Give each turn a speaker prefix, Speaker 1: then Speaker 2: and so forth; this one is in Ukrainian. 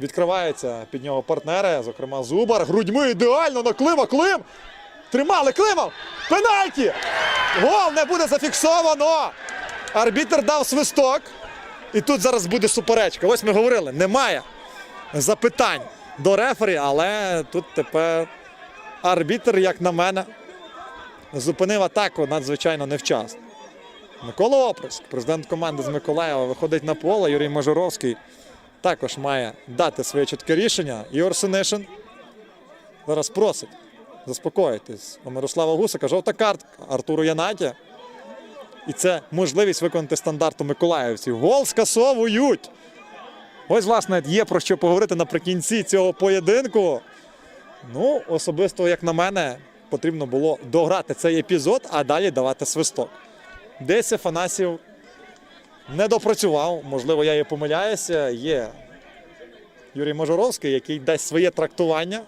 Speaker 1: Відкриваються під нього партнери, зокрема Зубар. Грудьми ідеально на Клима. Клим! Тримали Климов! Пенальті! Гол не буде зафіксовано! Арбітр дав свисток. І тут зараз буде суперечка. Ось ми говорили, немає запитань до рефері, але тут тепер арбітр, як на мене, зупинив атаку надзвичайно невчасно. Микола Оприск, президент команди з Миколаєва, виходить на поле. Юрій Мажоровський також має дати своє чітке рішення. Ігор Синишин зараз просить заспокоїтись. У Мирослава Гусика жовта картка Артуру Янаті. І це можливість виконати стандарту миколаївців. Гол скасовують. Ось, власне, є про що поговорити наприкінці цього поєдинку. Ну, особисто, як на мене, потрібно було дограти цей епізод, а далі давати свисток. Десь Афанасів не допрацював. Можливо, я і помиляюся. Є Юрій Мажоровський, який дасть своє трактування